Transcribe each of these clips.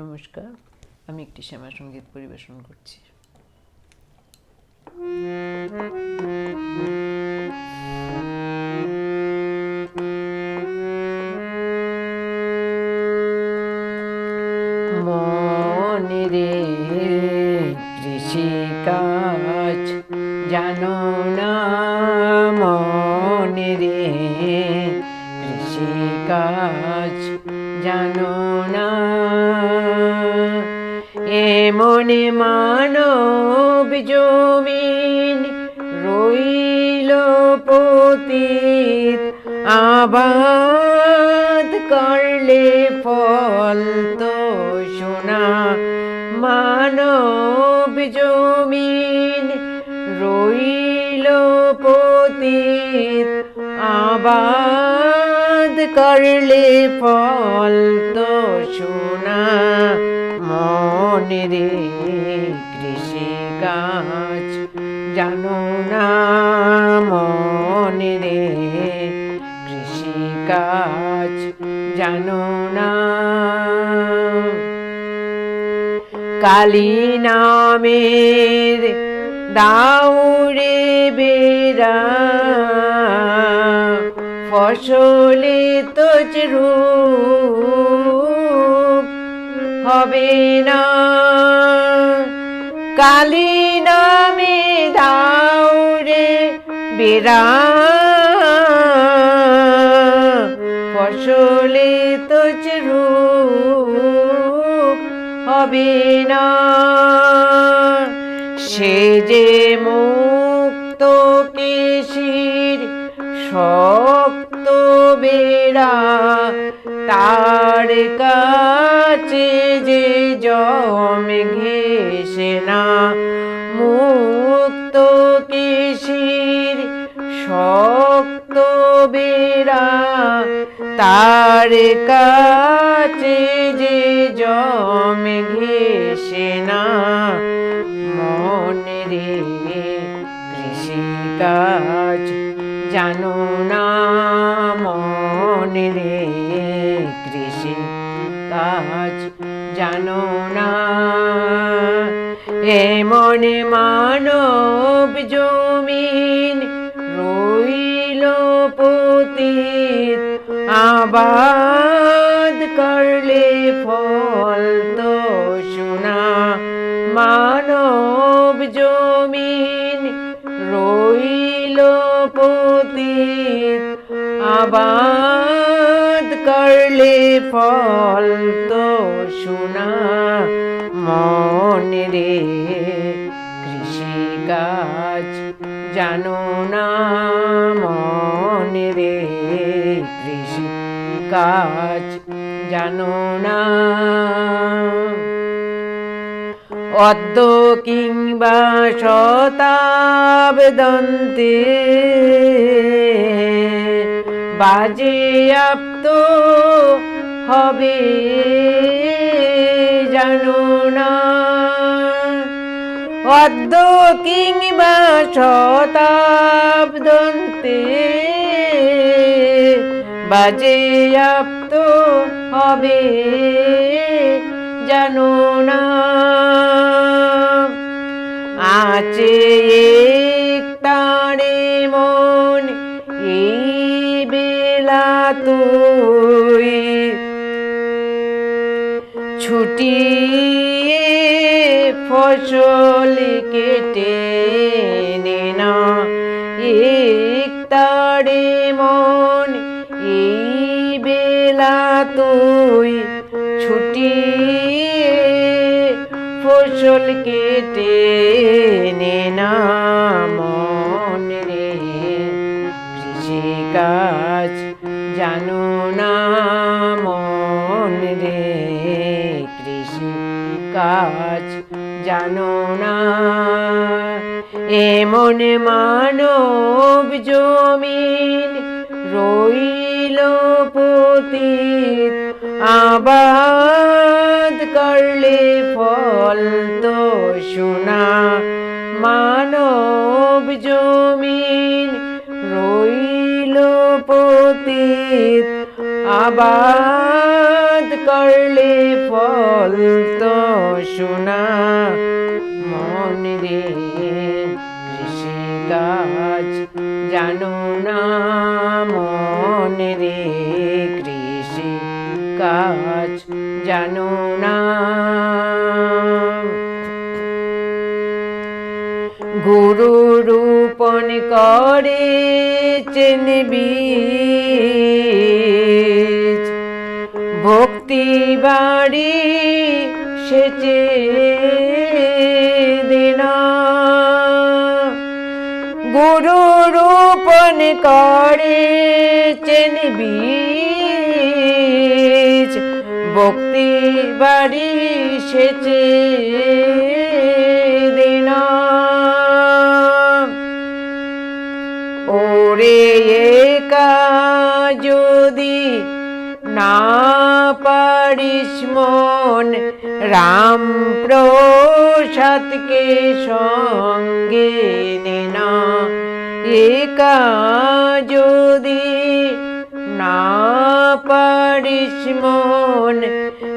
নমস্কার আমি একটি শ্যামা সংগীত পরিবেশন করছি। জানো না মনে রে কৃষিকাজ জানো না। এমনে মানব জমিন রইল পতীত। আবাদ করলে ফল করলে ফল তো শোনা মনে রে কৃষি গাছ। জানো না মনে রে কৃষি গাছ। জানো না কালী নামের দাউরে বেড়া ফসলে তজরু হবে না। কালী নামে দাউরে বেড়া। ফসলে তজরু হবে না। সে যে মুক্ত শক্ত বেড়া, তার কাছে যে জম ঘেসে না, মুক্ত কেশির শক্ত বেড়া, তার কাছে যে জম ঘেসে না, মনে রে কৃষিকাজ জানো না মনে রে কৃষি কাজ। জানো না এ মনে মানব জমিন রইল পতিত। আবাদ করলে ফল তো শোনা মানব জমিন রইল পতিত আবাদ করলে ফল তো শোনা মন রে। কৃষি গাছ জানো না মন রে। কৃষি কাজ জানো না অদ্য কিংবা শতাবদন্তে বাজে আপ্ত হবে জানো না। অদ্য কিংবা শতাব্দন্তে বাজে আপ্ত হবে জানো না। এক তারে মন এই বেলা তুই। ছুটিয়ে ফসল কেটে নে না। এক তারে মন এই বেলা তুই। ছুটিয়ে ফসল কেটে মন রে। কৃষিকাজ জানো না মন রে। কৃষি কাজ জানো না। এমন মানব জমিন রইল পতিত। আবাদ করলে ফল তো শোনা মানব জমিন রইল পতিত। আবাদ করলে ফল তো শোনা। মন রে কৃষিকাজ জানো না। মন রে কৃষি কাজ জানো না। গুরু রূপন করে চেনবি। ভক্তি বাড়ি সেচে দিনা। গুরু রূপন করে চেনবি। ভক্তি বাড়ি সেচে দিনা। যদি না পারিস মন, রাম প্রসাদকে সঙ্গে নেনা একা যদি না পারিস মন,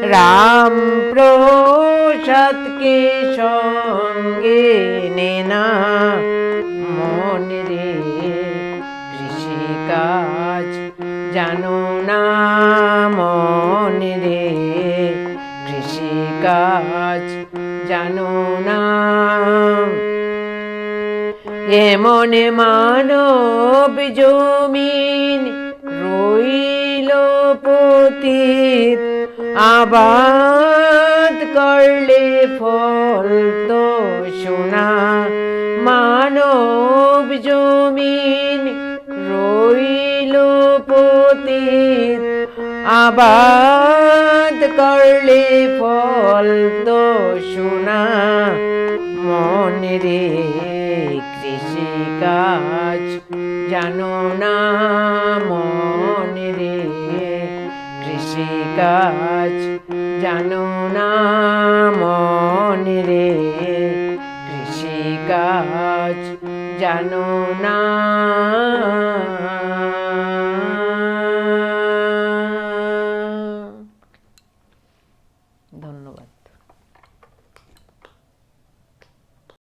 রাম প্রসাদকে সঙ্গে নেনা কৃষিকাজ জানো না মন রে, কৃষিকাজ জানো না। এমন মানব জমিন রইল পতিত, আবাদ করলে ফল তো শোনা মানব জমিন আবাদ করলে ফল তো শোনা। মন রে কৃষিকাজ জানো না মন রে। কৃষিকাজ জানো না মন রে। কৃষিকাজ জানো না।